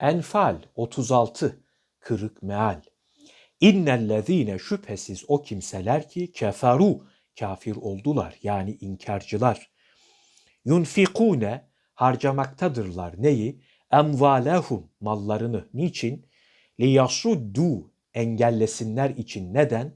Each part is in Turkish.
Enfal 36 Kırık meal İnnellezîne şüphesiz o kimseler ki keferu kafir oldular yani inkarcılar. Yunfikune harcamaktadırlar neyi? Emvalehum mallarını niçin? Liyasuddu engellesinler için neden?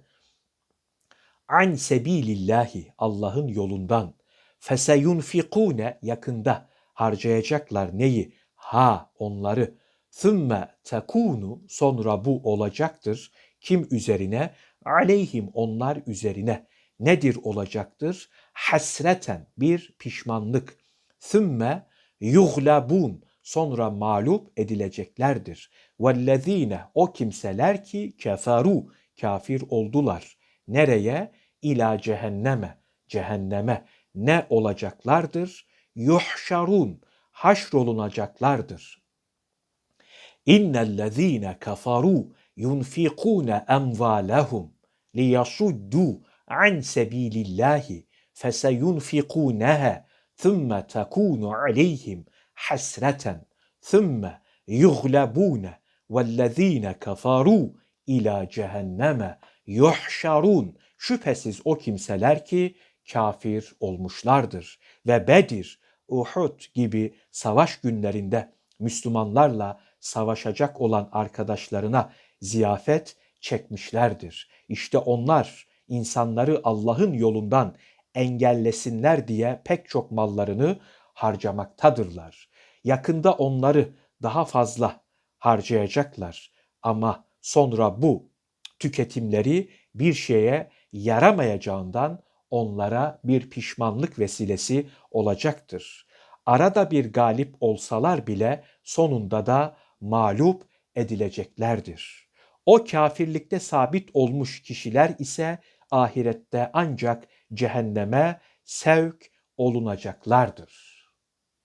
An sebilillahi Allah'ın yolundan. Feseyunfikune yakında harcayacaklar neyi? Ha onları. Thümme tekunu sonra bu olacaktır. Kim üzerine? Aleyhim onlar üzerine. Nedir olacaktır? Hasreten bir pişmanlık. Thümme yuhlabun sonra mağlup edileceklerdir. Vellezine o kimseler ki keferu kafir oldular. Nereye? İla cehenneme. Cehenneme ne olacaklardır? Yuhşarun haşrolunacaklardır. İnnellezîne kafarû yunfikûne emvâlehum liyasuddû an sebîlillâhi feseyunfikûnehe thumma takûnu aleyhim hasreten thumma yughlebûne vellezîne kafarû ila cehenneme yuhşarun şüphesiz o kimseler ki kafir olmuşlardır ve Bedir, Uhud gibi savaş günlerinde Müslümanlarla savaşacak olan arkadaşlarına ziyafet çekmişlerdir. İşte onlar insanları Allah'ın yolundan engellesinler diye pek çok mallarını harcamaktadırlar. Yakında onları daha fazla harcayacaklar ama sonra bu tüketimleri bir şeye yaramayacağından onlara bir pişmanlık vesilesi olacaktır. Arada bir galip olsalar bile sonunda da mağlup edileceklerdir. O kafirlikte sabit olmuş kişiler ise ahirette ancak cehenneme sevk olunacaklardır.